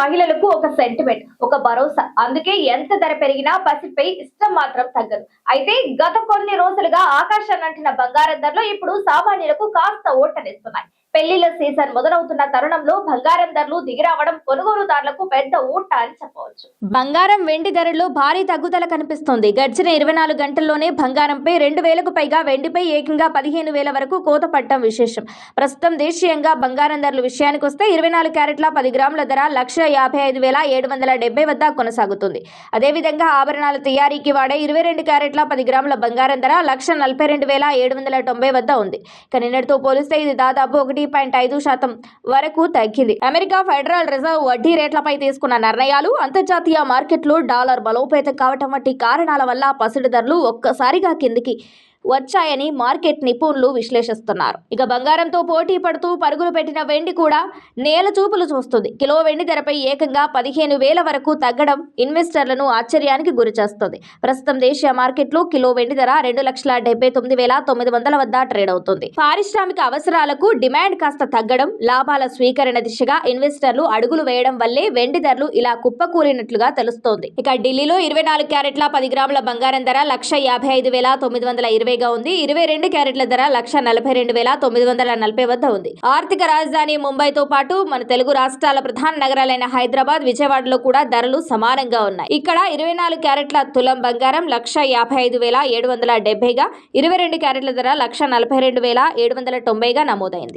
మహిళలకు ఒక సెంటిమెంట్ ఒక భరోసా. అందుకే ఎంత ధర పెరిగినా పసిపై ఇష్టం మాత్రం తగ్గదు. అయితే గత కొన్ని రోజులుగా ఆకాశాన్ని అంటిన బంగారం ధరలు ఇప్పుడు సామాన్యులకు కాస్త ఓటనిస్తున్నాయి. పెళ్ళిళ్ళ సీజన్ మొదలవుతున్న తరుణంలో బంగారం ధరలు దిగిరావడం కొనుగోలుదారులకు పెద్ద ఊట అని చెప్పవచ్చు. బంగారం వెండి ధరల్లో భారీ తగ్గుదల కనిపిస్తోంది. గడిచిన ఇరవై నాలుగు గంటల్లోనే బంగారంపై రెండు వేలకు పైగా వెండిపై ఏకంగా పదిహేను వేల వరకు కోత పట్టడం విశేషం. ప్రస్తుతం దేశీయంగా బంగారం ధరలు విషయానికి వస్తే ఇరవై నాలుగు క్యారెట్ల పది గ్రాముల ధర లక్ష యాభై ఐదు వేల ఏడు వందల డెబ్బై వద్ద కొనసాగుతుంది. అదేవిధంగా ఆభరణాల తయారీకి వాడే ఇరవై రెండు క్యారెట్ల పది గ్రాముల బంగారం ధర లక్ష నలభై రెండు వేల ఏడు వందల తొంభై వద్ద ఉంది. ఇక నిన్నటితో పోలిస్తే ఇది దాదాపు ఒకటి పాయింట్ ఐదు శాతం వరకు తగ్గింది. అమెరికా ఫెడరల్ రిజర్వ్ వడ్డీ రేట్లపై తీసుకున్న నిర్ణయాలు అంతర్జాతీయ మార్కెట్లో డాలర్ బలోపేతం కావటం వంటి కారణాల వల్ల పసిడి ధరలు ఒక్కసారిగా కిందికి వచ్చాయని మార్కెట్ నిపుణులు విశ్లేషిస్తున్నారు. ఇక బంగారంతో పోటీ పడుతూ పరుగులు పెట్టిన వెండి కూడా నేల చూపులు చూస్తుంది. కిలో వెండి ధరపై ఏకంగా పదిహేను వేల వరకు తగ్గడం ఇన్వెస్టర్లను ఆశ్చర్యానికి గురిచేస్తుంది ప్రస్తుతం దేశీయ మార్కెట్లో కిలో వెండి ధర రెండు లక్షల డెబ్బై తొమ్మిది వేల తొమ్మిది వందల వద్ద ట్రేడ్ అవుతుంది. పారిశ్రామిక అవసరాలకు డిమాండ్ కాస్త తగ్గడం లాభాల స్వీకరణ దిశగా ఇన్వెస్టర్లు అడుగులు వేయడం వల్లే వెండి ధరలు ఇలా కుప్పకూలినట్లుగా తెలుస్తోంది. ఇక ఢిల్లీలో ఇరవై నాలుగు క్యారెట్ల పది గ్రాముల బంగారం ధర లక్ష యాభై ఐదు వేల తొమ్మిది వందల ఇరవై ఇరవైగా ఉంది. ఇరవై రెండు క్యారెట్ల ధర లక్ష నలభై రెండు వేల తొమ్మిది వందల నలభై వద్ద ఉంది. ఆర్థిక రాజధాని ముంబైతో పాటు మన తెలుగు రాష్ట్రాల ప్రధాన నగరాలైన హైదరాబాద్ విజయవాడలో కూడా ధరలు సమానంగా ఉన్నాయి. ఇక్కడ ఇరవై నాలుగు క్యారెట్ల తులం బంగారం లక్ష యాభై ఐదు వేల ఏడు వందల డెబ్బైగా ఇరవై రెండు క్యారెట్ల ధర లక్ష నలభై రెండు వేల ఏడు వందల తొంభైగా నమోదైంది.